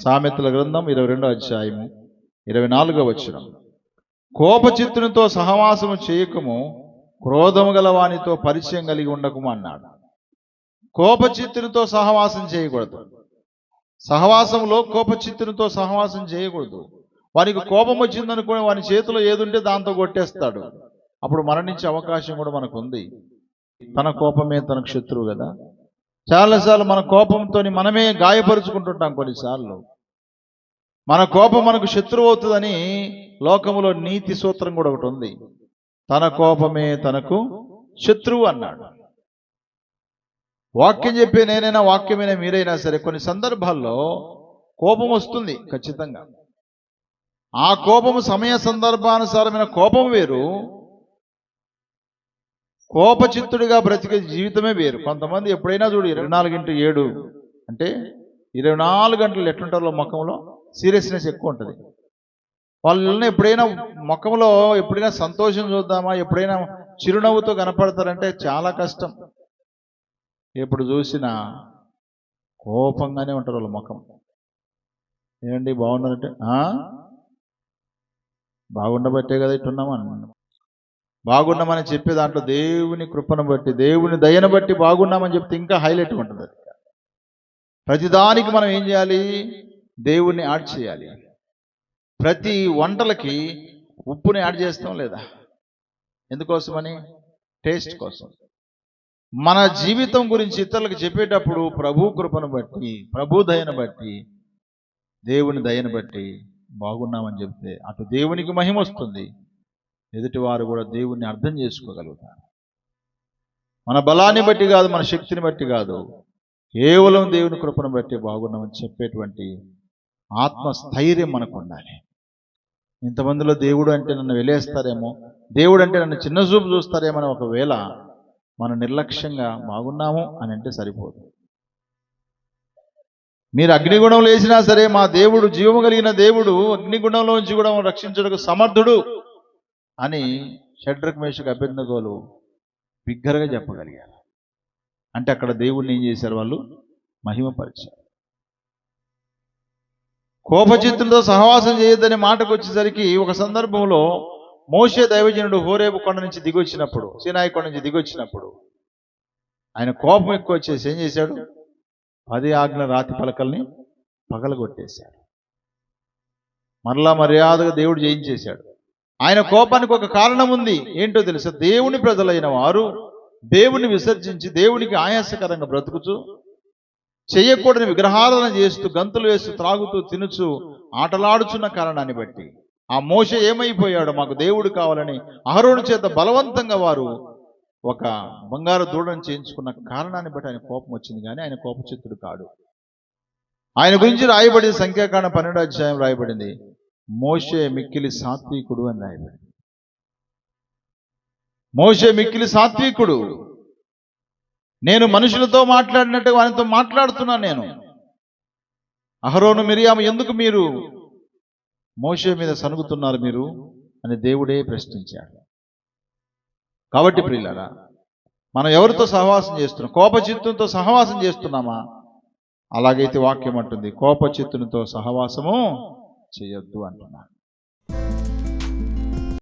సామెతల గ్రంథం ఇరవై రెండో అధ్యాయము ఇరవై నాలుగో వచ్చిన కోపచిత్తునితో సహవాసము చేయకము క్రోధము గల వానితో పరిచయం కలిగి ఉండకము అన్నాడు. కోపచిత్తునితో సహవాసం చేయకూడదు. సహవాసంలో కోపచిత్తునితో సహవాసం చేయకూడదు. వానికి కోపం వచ్చిందనుకుని వాని చేతిలో ఏదుంటే దాంతో కొట్టేస్తాడు. అప్పుడు మరణించే అవకాశం కూడా మనకు ఉంది తన కోపమే తన శత్రువు కదా. చాలాసార్లు మన కోపంతో మనమే గాయపరుచుకుంటుంటాం కొన్నిసార్లు. మన కోపం మనకు శత్రువు అవుతుందని లోకములో నీతి సూత్రం కూడా ఒకటి ఉంది. తన కోపమే తనకు శత్రువు అన్నాడు. వాక్యం చెప్పే నేనైనా వాక్యమైనా మీరైనా సరే కొన్ని సందర్భాల్లో కోపం వస్తుంది ఖచ్చితంగా. ఆ కోపము సమయ సందర్భానుసారమైన కోపం వేరు కోపచిత్తుడిగా బ్రతికే జీవితమే వేరు. కొంతమంది ఎప్పుడైనా చూడు ఇరవై నాలుగు ఇంటూ ఏడు అంటే ఇరవై నాలుగు గంటలు ఎట్లుంటారో ముఖంలో? సీరియస్నెస్ ఎక్కువ ఉంటుంది. వాళ్ళని ఎప్పుడైనా ముఖంలో ఎప్పుడైనా సంతోషం చూద్దామా? ఎప్పుడైనా చిరునవ్వుతో కనపడతారంటే చాలా కష్టం. ఎప్పుడు చూసినా కోపంగానే ఉంటారు వాళ్ళ ముఖం. ఏమండి బాగున్నారంటే బాగుండబట్టే కదా ఇట్టున్నామని బాగున్నామని చెప్పే దాంట్లో దేవుని కృపను బట్టి దేవుని దయను బట్టి బాగున్నామని చెప్తే ఇంకా హైలైట్ ఉంటుంది అది. ప్రతిదానికి మనం ఏం చేయాలి? దేవుణ్ణి యాడ్ చేయాలి. ప్రతి వంటలకి ఉప్పుని యాడ్ చేస్తాం లేదా? ఎందుకోసమని? టేస్ట్ కోసం. మన జీవితం గురించి ఇతరులకు చెప్పేటప్పుడు ప్రభు కృపను బట్టి ప్రభు దయను బట్టి దేవుని దయను బట్టి బాగున్నామని చెప్తే అటు దేవునికి మహిమ వస్తుంది ఎదుటివారు కూడా దేవుణ్ణి అర్థం చేసుకోగలుగుతారు. మన బలాన్ని బట్టి కాదు మన శక్తిని బట్టి కాదు. కేవలం దేవుని కృపను బట్టి బాగున్నామని చెప్పేటువంటి ఆత్మస్థైర్యం మనకు ఉండాలి ఇంతమందిలో దేవుడు అంటే నన్ను వెలేస్తారేమో దేవుడు అంటే నన్ను చిన్న చూపు చూస్తారేమో అని ఒకవేళ మనం నిర్లక్ష్యంగా బాగున్నాము అని అంటే సరిపోదు. మీరు అగ్నిగుణం లేచినా సరే మా దేవుడు జీవము కలిగిన దేవుడు అగ్నిగుణంలోంచి కూడా రక్షించడానికి సమర్థుడు. అని షడ్రక్ మేషకు అభ్యర్థగోలు బిగ్గరగా చెప్పగలిగారు. అంటే అక్కడ దేవుడిని ఏం చేశారు వాళ్ళు? మహిమపరిచారు. కోపచిత్తులతో సహవాసం చేయొద్దనే మాటకు వచ్చేసరికి ఒక సందర్భంలో మోషే దైవజనుడు హోరేబు కొండ నుంచి దిగొచ్చినప్పుడు సీనాయి కొండ నుంచి దిగొచ్చినప్పుడు ఆయన కోపం ఎక్కువ వచ్చేసి ఏం చేశాడు? పది ఆజ్ఞ రాతి పలకల్ని పగలగొట్టేశాడు. మరలా మర్యాదగా దేవుడు జయించేశాడు. ఆయన కోపానికి ఒక కారణం ఉంది. ఏంటో తెలుసా? దేవుని ప్రజలైన వారు దేవుని విసర్జించి దేవునికి ఆయాసకరంగా బ్రతుకుచు చేయకూడని విగ్రహారాధన చేస్తూ గంతులు వేస్తూ త్రాగుతూ తినుచు ఆటలాడుచున్న కారణాన్ని బట్టి. ఆ మోష ఏమైపోయాడు మాకు దేవుడు కావాలని అహరోను చేత బలవంతంగా వారు ఒక బంగారు దూడను చేయించుకున్న కారణాన్ని బట్టి ఆయన కోపం వచ్చింది. కానీ ఆయన కోపచిత్తుడు కాడు. ఆయన గురించి రాయబడింది సంఖ్యాకాండ పన్నెండు అధ్యాయం రాయబడింది. మోషే మిక్కిలి సాత్వికుడు అని రాయబడింది మోషే మిక్కిలి సాత్వికుడు నేను మనుషులతో మాట్లాడినట్టు వానితో మాట్లాడుతున్నాను నేను. అహరోను మిరియాము ఎందుకు మీరు మోషే మీద సనుగుతున్నారు మీరు అని దేవుడే ప్రశ్నించాడు. కాబట్టి ప్రియులారా మనం ఎవరితో సహవాసం చేస్తున్నాం? కోపచిత్తునితో సహవాసం చేస్తున్నామా? అలాగైతే వాక్యం అంటుంది కోపచిత్తునితో సహవాసము చేయొద్దు అంటున్నాడు